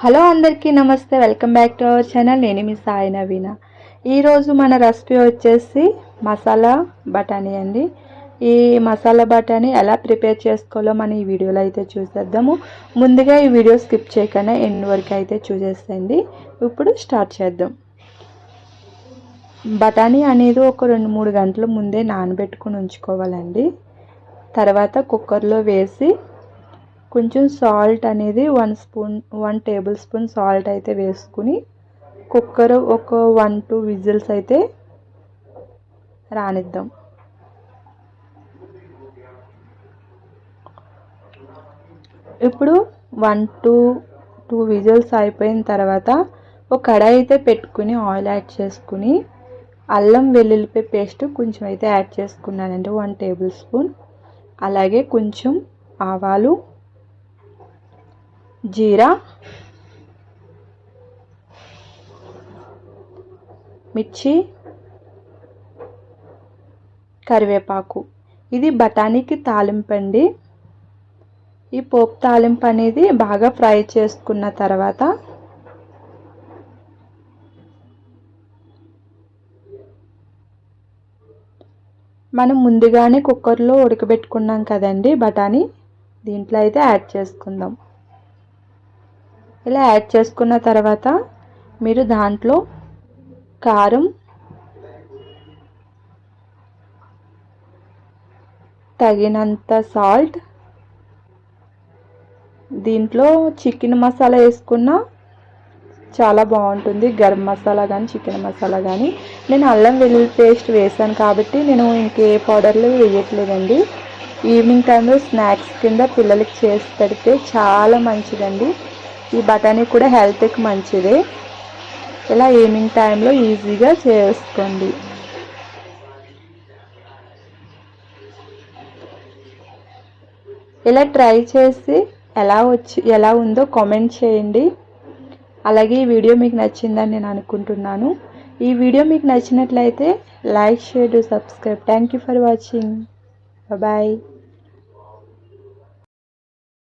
Hello అందరికీ నమస్తే welcome back to our channel. నేను మీ సాయి నవీన. ఈరోజు మన రెసిపీ వచ్చేసి మసాలా బఠానీ అండి. ఈ మసాలా బఠానీ ఎలా ప్రిపేర్ చేసుకోవాలో మనం ఈ వీడియోలో అయితే చూసేద్దాము. ముందుగా ఈ వీడియో స్కిప్ చేయకుండా ఎండ్ వరకు అయితే చూసేసేయండి. ఇప్పుడు స్టార్ట్ చేద్దాం. బఠానీ అనేది ఒక రెండు మూడు గంటల ముందే నానబెట్టుకుని ఉంచుకోవాలండి. తర్వాత కుక్కర్లో వేసి కొంచెం సాల్ట్ అనేది one spoon one table spoon salt అయితే వేసుకుని కుక్కర్ ఒక వన్ టూ విజిల్స్ అయితే రానిద్దాం. ఇప్పుడు వన్ టూ టూ విజిల్స్ అయిపోయిన తర్వాత ఒక కడాయి అయితే పెట్టుకుని ఆయిల్ యాడ్ చేసుకుని అల్లం వెల్లుల్లిపాయ పేస్ట్ కొంచెం అయితే యాడ్ చేసుకున్నానండి వన్ టేబుల్ స్పూన్. అలాగే కొంచెం ఆవాలు జీరా మిర్చి కరివేపాకు. ఇది బఠానీకి తాలింపు అండి. ఈ పోపు తాలింపు అనేది బాగా ఫ్రై చేసుకున్న తర్వాత మనం ముందుగానే కుక్కర్లో ఉడకబెట్టుకున్నాం కదండి బఠానీ. దీంట్లో అయితే యాడ్ చేసుకుందాం. ఇలా యాడ్ చేసుకున్న తర్వాత మీరు దాంట్లో కారం తగినంత సాల్ట్ దీంట్లో చికెన్ మసాలా వేసుకున్న చాలా బాగుంటుంది. గరం మసాలా కానీ చికెన్ మసాలా కానీ నేను అల్లం వెల్లుల్లి పేస్ట్ వేసాను కాబట్టి నేను ఇంకే పౌడర్లు వేయట్లేదండి. ఈవినింగ్ టైంలో స్నాక్స్ కింద పిల్లలకి చేసి పెడితే చాలా మంచిదండి. ఈ బఠానీ కూడా హెల్త్కి మంచిదే. ఇలా ఈవినింగ్ టైంలో ఈజీగా చేసుకోండి. ఇలా ట్రై చేసి ఎలా వచ్చి ఎలా ఉందో కామెంట్ చేయండి. అలాగే ఈ వీడియో మీకు నచ్చిందని నేను అనుకుంటున్నాను. ఈ వీడియో మీకు నచ్చినట్లయితే like share subscribe. Thank you for watching. Bye